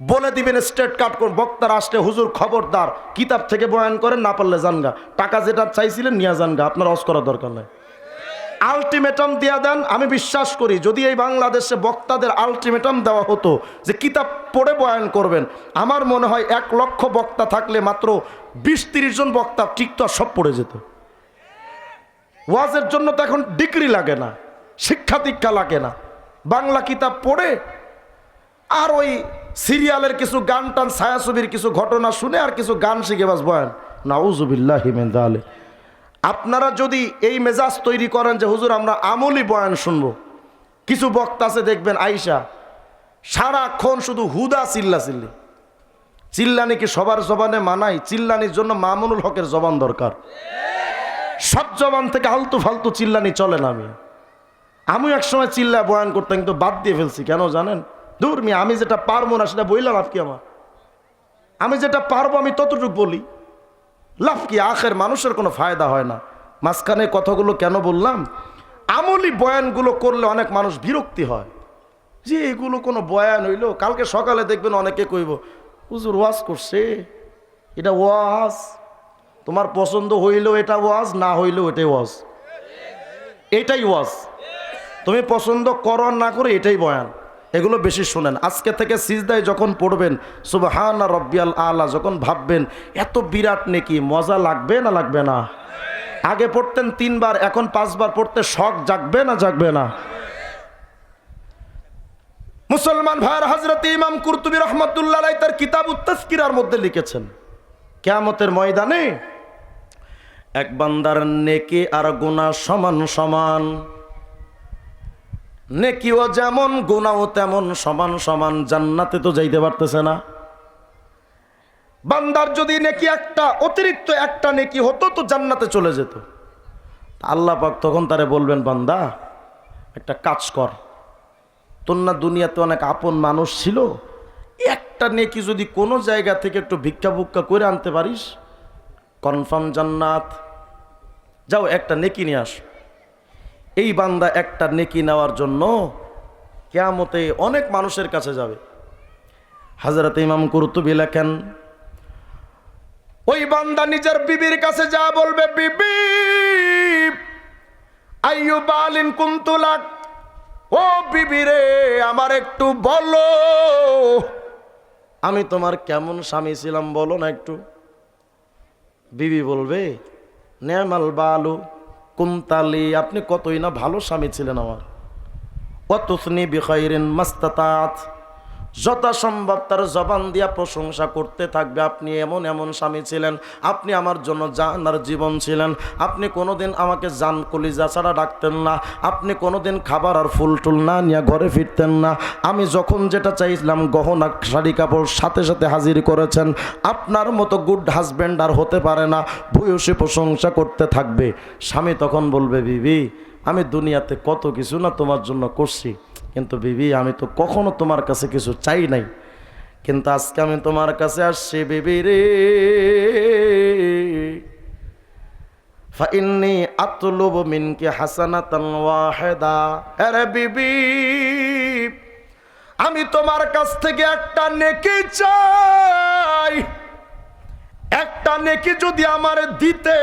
বলে দিবেন স্টেট কাট করুন বক্তার আসলে হুজুর খবরদার। কিতাব থেকে বয়ান করেন, না পারলে জানগা টাকা যেটা চাইছিলেন, নিয়ে জানগা আপনার অস করার দরকার নাই। আলটিমেটাম দিয়া দেন, আমি বিশ্বাস করি, যদি এই বাংলাদেশে বক্তাদের আলটিমেটাম দেওয়া হতো যে কিতাব পড়ে বয়ান করবেন, আমার মনে হয় এক লক্ষ বক্তা থাকলে মাত্র বিশ তিরিশ জন বক্তা টিকতো সব পড়ে যেত। ওয়াজের জন্য তো এখন ডিগ্রি লাগে না, শিক্ষা দীক্ষা লাগে না। বাংলা কিতাব পড়ে, আর ওই সিরিয়ালের কিছু গান টান, ছায়াছবির কিছু ঘটনা শুনে আর কিছু গান শিখে বাস বয়ান। নাউজুবিল্লাহ হিমেন তাহলে আপনারা যদি এই মেজাজ তৈরি করেন যে, হুজুর, আমরা আমলি বয়ান শুনব। কিছু বক্তা আছে, দেখবেন আইসা সারাক্ষণ শুধু হুদা চিল্লা চিল্লি চিল্লানি কি সবার জবানে মানাই চিল্লানির জন্য মামুনুল হকের জবান দরকার। সব জবান থেকে আলতু ফালতু চিল্লানি চলে না আমি আমি একসময় চিল্লা বয়ান করতাম, কিন্তু বাদ দিয়ে ফেলছি, কেন জানেন? দূর মি আমি যেটা পারব না সেটা বইলা লাভ কি আমার? আমি যেটা পারব, আমি ততটুকু বলি। লাভ কি? আখের মানুষের কোনো ফায়দা হয় না। মাঝখানে কথাগুলো কেন বললাম? আমলি বয়ানগুলো করলে অনেক মানুষ বিরক্তি হয়। যে এগুলো কোনো বয়ান হইল? কালকে সকালে দেখবেন অনেকে কইব, হুজুর, ওয়াজ করছে। এটা ওয়াজ। তোমার পছন্দ হইলেও এটা ওয়াজ, না হইলেও এটাই ওয়াজ। এটাই ওয়াজ। তুমি পছন্দ করো না করে, এটাই বয়ান। এগুলো বেশি শোনেন। আজকে থেকে সিজদায় যখন পড়বেন, সুবহানা রব্বিয়াল আলা, যখন ভাববেন, এত বিরাট নেকি, মজা লাগবে না লাগবে না? আগে পড়তেন তিনবার, এখন পাঁচবার পড়তে শখ জাগবে না জাগবে না? মুসলমান ভাইয়ের হাজরত ইমাম কুরতুবি রহমতুল্লাহ তার কিতাব উত্তাস্কিরার মধ্যে লিখেছেন, কেয়ামতের ময়দানে এক বান্দার নেকি আর গুণা সমান সমান। নেকিও যেমন গুণাও তেমন, সমান সমান, জান্নাতে তো যাইতে পারতেছে না। বান্দার যদি নেকি একটা, অতিরিক্ত একটা নেকি হতো তো জান্নাতে চলে যেত। আল্লাহ পাক তখন তারে বলবেন, বান্দা, একটা কাজ কর। তোর না দুনিয়াতে অনেক আপন মানুষ ছিল। একটা নেকি যদি কোনো জায়গা থেকে একটু ভিক্ষা ভুক্ষা করে আনতে পারিস, কনফার্ম জান্নাত। যাও, একটা নেকি নিয়ে আস। এই বান্দা একটা নেকি নেওয়ার জন্য কেয়ামতে অনেক মানুষের কাছে যাবে। হাজরত ইমাম কুরতুবি লেখেন, ওই বান্দা নিজের বিবির কাছে যা বলবে, বিবি, আইয়ু বালিন কুন্তুলাক, ও বিবি রে আমার একটু বলো, আমি তোমার কেমন স্বামী ছিলাম বলো না একটু। বিবি বলবে, নেমাল বালু কুমতালি আপনি কতই না ভালো স্বামী ছিলেন আমার। অতসনি বিখাইরেন মাস্তাতাত। যথাসম্ভব তার জবান দিয়া প্রশংসা করতে থাকবে। আপনি এমন এমন স্বামী ছিলেন, আপনি আমার জন্য জানার জীবন ছিলেন। আপনি কোনোদিন আমাকে জান কলিজা ছাড়া ডাকতেন না। আপনি কোনোদিন খাবার আর ফুল টুল না নিয়ে ঘরে ফিরতেন না। আমি যখন যেটা চাইছিলাম, গহনা, শাড়ি, কাপড় সাথে সাথে হাজির করেছেন। আপনার মতো গুড হাজব্যান্ড আর হতে পারে না। ভূয়সী প্রশংসা করতে থাকবে। স্বামী তখন বলবে, বিবি, আমি দুনিয়াতে কত কিছু না তোমার জন্য করছি। কিন্তু বিবি, আমি তো কখনো তোমার কাছে কিছু চাই নাই। কিন্তু আজকে আমি তোমার কাছে আসছি বিবি রে। ফাইন্নি আতলুব মিনকে হাসানাতান ওয়াহিদা। আরে বিবি, আমি তোমার কাছ থেকে একটা নেকি চাই। একটা নেকি যদি আমার দিতে,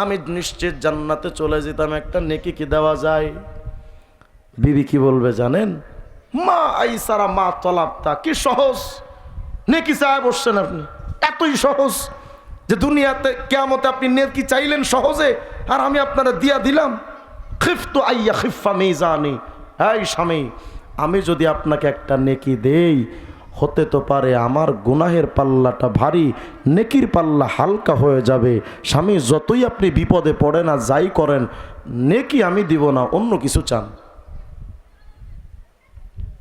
আমি নিশ্চিত জান্নাতে চলে যেতাম। একটা নেকি কি দেওয়া যায়? বিবি কি বলবে জানেন? মা আইসারা মা তলাপ্তা কি সহজ? নেকি চায় বসছেন আপনি। এতই সহজ যে দুনিয়াতে কেমতে আপনি নেকি চাইলেন সহজে, আর আমি আপনারা দিয়া দিলাম। খিফতু আইয়া খিফা মেজানি। এই স্বামী, আমি যদি আপনাকে একটা নেকি দেই, হতে তো পারে আমার গুনাহের পাল্লাটা ভারী, নেকির পাল্লা হালকা হয়ে যাবে। স্বামী, যতই আপনি বিপদে পড়েন আর যাই করেন, নেকি আমি দিব না, অন্য কিছু চান।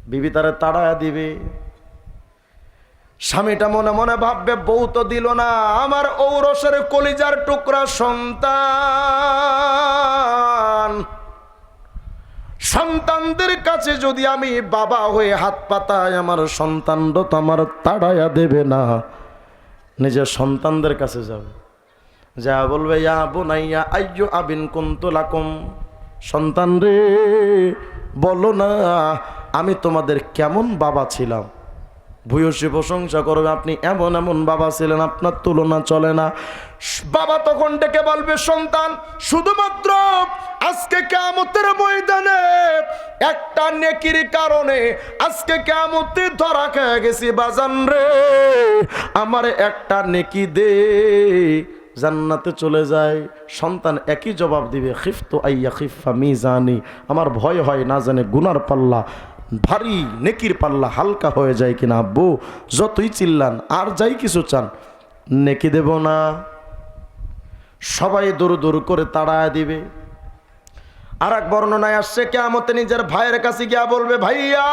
বিবি তারে তাড়ায়া দিবে। স্বামীটা মনে মনে ভাববে, বউ তো দিল না, আমার ঔরসের কলিজার টুকরা সন্তান। সন্তানদের কাছে যদি আমি বাবা হয়ে হাত পাতাই, আমার সন্তানটা তো আমার তাড়াইয়া দেবে না। নিজের সন্তানদের কাছে যাবে। যা বলবে, ইয়া বোনাইয়া, আইয়ো আবিন কুন্তলাকুম সন্তান রে, বলো না আমি তোমাদের কেমন বাবা ছিলাম? ভূয়সী প্রশংসা করবে আপনি এমন এমন বাবা ছিলেন, আপনার তুলনা চলে না। বাবা তখন ডেকে বলবে, সন্তান, শুধুমাত্র আজকে কেমতের ময়দানে একটা নেকির কারণে আজকে কেমতে ধরা খেয়ে গেছি, বাজান রে। আমার একটা নেকি দে, জান্নাতে চলে যায়। সন্তান একই জবাব দিবে, খিফতো আইয়া খিফা মি জানি আমার ভয় হয় না জানে গুনার পাল্লা। ভারী নেকির পাল্লা হালকা হয়ে যায় কিনা আব্বু? যতই চিল্লান, আর যাই কিছু চান, নেকি দেব না। সবাই দূর দূর করে তাড়ায় দিবে। আর এক বর্ণনায় আসছে কেমতে নিজের ভাইয়ের কাছে গিয়া বলবে, ভাইয়া,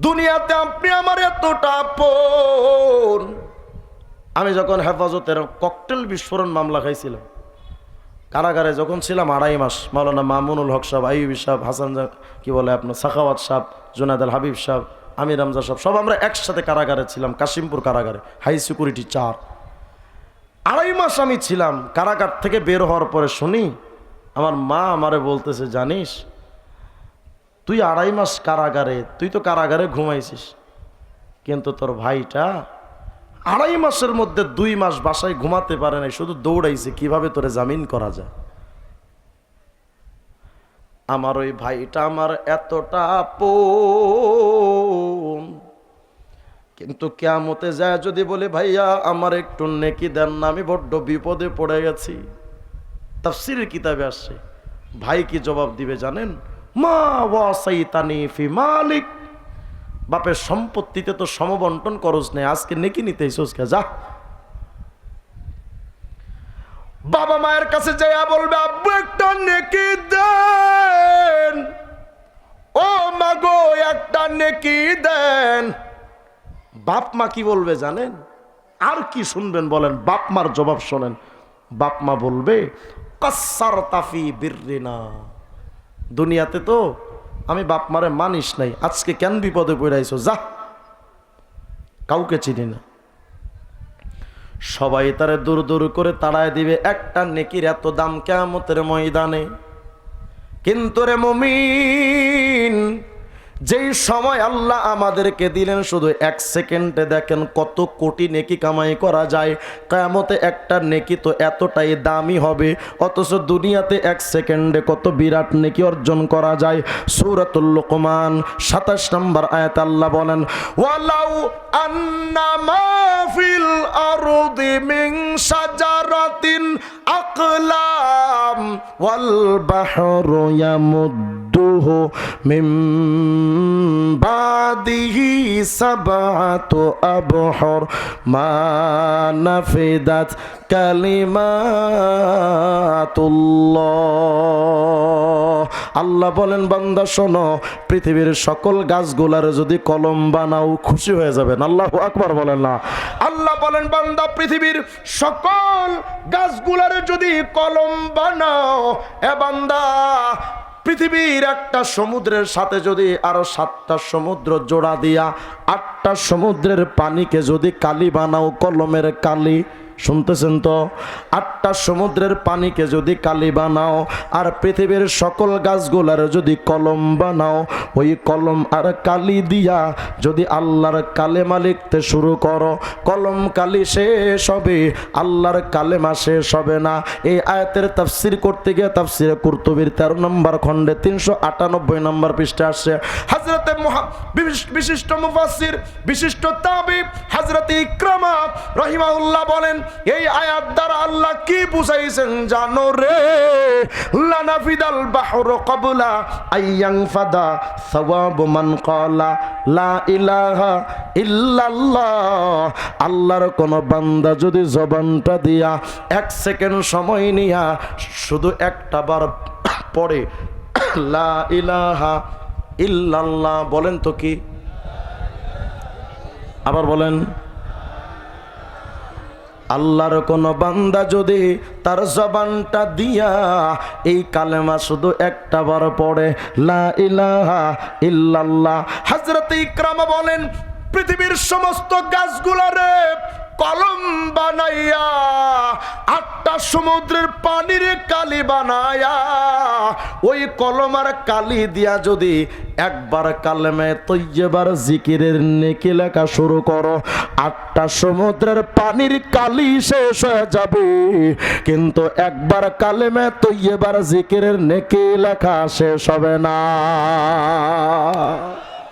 দুনিয়াতে আপনি আমার এতটা আপন। আমি যখন হেফাজতের ককটেল বিস্ফোরণ মামলা খাইছিলাম কারাগারে যখন ছিলাম আড়াই মাস, মাওলানা মামুনুল হক সাহেব আইবি সাহেব, হাসান কি বলে আপনার, সাখাওয়াত সাহেব জুনাদ আল হাবিব সাহেব, আমির রামজা সাহেব, সব আমরা একসাথে কারাগারে ছিলাম, কাশিমপুর কারাগারে, হাই সিকিউরিটি চার। আড়াই মাস আমি ছিলাম, কারাগার থেকে বের হওয়ার পরে শুনি, আমার মা আমারে বলতেছে, জানিস, তুই আড়াই মাস কারাগারে, তুই তো কারাগারে ঘুমাইছিস, কিন্তু তোর ভাইটা আড়াই মাসের মধ্যে দুই মাস বাসায় ঘুমাতে পারে নাই, শুধু দৌড়াইছে, কীভাবে তোরে জামিন করা যায়? আমার ওই ভাইটা আমার এতটা কিন্তু কেমতে যায় যদি বলে, ভাইয়া, আমার একটু নেকি দেন না, আমি বড্ড বিপদে পড়ে গেছি। তাফসিরের কিতাবে আসছে। ভাই কি জবাব দিবে জানেন? মা ওয়াসাইতানি ফি মালিক। বাপের সম্পত্তিতে তো সমবন্টন করস নেই, আজকে নেকি নিতে কে যা। বাবা মায়ের কাছে যাইয়া বলবে, আব্বু, একটা নেকি দেন। ও মাগো একটা নেকি দেন। বাপ মা কি বলবে জানেন? আর কি শুনবেন বলেন? বাপ মার জবাব শোনেন। বাপ মা বলবে কাসার তাফি বিরিনা দুনিয়াতে তো আমি বাপ মারে মানিস নাই, আজকে কেন বিপদে পড়াইছো যা। কাউকে চিনি না। সবাই তারে দূর দূর করে তাড়ায় দিবে, একটা নেকির এত দাম কেমতের ময়দানে। কিন্তু রে মমিন যেই সময় আল্লাহ আমাদেরকে দিলেন, শুধু এক সেকেন্ডে দেখেন কত কোটি নেকি কামাই করা যায়। কেমতে একটা নেকি তো এতটাই দামি হবে, অথচ দুনিয়াতে এক সেকেন্ডে কত বিরাট নেকি অর্জন করা যায়। সুরাতুল লোকমান, সাতাশ নম্বর আয়াত আল্লাহ বলেন, ওয়ালাউ আন্না মা ফিল আরদি মিন শাজারাতিন আকলাম ওয়াল বাহরু ইয়ামুদ্দুহু মিন বাদিহি সাবআতু আবহর মা নাফিদাত কালিমাতুল্লাহ। আল্লাহ বলেন, বান্দা, শোনো, পৃথিবীর সকল গাছগুলার যদি কলম বানাও, খুশি হয়ে যাবেন। আল্লাহ আকবার বলেন না। আল্লাহ বলেন, বান্দা, পৃথিবীর সকল গাছগুলার যদি কলম বানাও, এ বান্দা পৃথিবীর একটা সমুদ্রের সাথে যদি আরও সাতটা সমুদ্র জোড়া দিয়া, আটটা সমুদ্রের পানিকে যদি কালি বানাও, কলমের কালি শুনতেছেন তো? আটটা সমুদ্রের পানিকে যদি কালি বানাও, আর পৃথিবীর সকল গাছগুলার যদি কলম বানাও, ওই কলম আর কালি দিয়া যদি আল্লাহর কালেমা লিখতে শুরু করো, কলম কালি শেষ হবে, আল্লাহর কালেমা শেষ হবে না। এই আয়াতের তাফসির করতে গিয়ে তাফসিরে কুর্তুবির তেরো নম্বর খণ্ডে তিনশো আটানব্বই নম্বর পৃষ্ঠে আসছে। হাজরতে মহা বিশিষ্ট- মুফাসির বিশিষ্ট তাবিব হাজরতে ইকরামা রহিমাউল্লাহ বলেন, এই আয়াত দ্বারা আল্লাহ কি বুঝাইছেন জানো রে? লানাফিদাল বাহর কবলা আইয়াং ফাদা সওয়াব মান ক্বালা লা ইলাহা ইল্লাল্লাহ। আল্লাহর কোন বান্দা যদি জবানটা দিয়া এক সেকেন্ড সময় নিয়া শুধু একটা বার পড়ে, লা ইলাহা ইল্লাল্লাহ বলেন তো কি? আবার বলেন, আল্লাহর কোন বান্দা যদি তার জবানটা দিয়া এই কালেমা শুধু একটা বার পড়ে, লা ইলাহা ইল্লাল্লাহ হযরত ইকরামা বলেন, পৃথিবীর সমস্ত গাছগুলারে কলম বানাইয়া, আটটা সমুদ্রের পানির কালি বানায়া ওই কলম আর কালি দিয়া যদি একবার কালেমে তৈবার জিকিরের নেকি লেখা শুরু করো, আটটা সমুদ্রের পানির কালি শেষ হয়ে যাবে। কিন্তু একবার কালেমে তৈবার জিকিরের নেকি লেখা শেষ হবে না।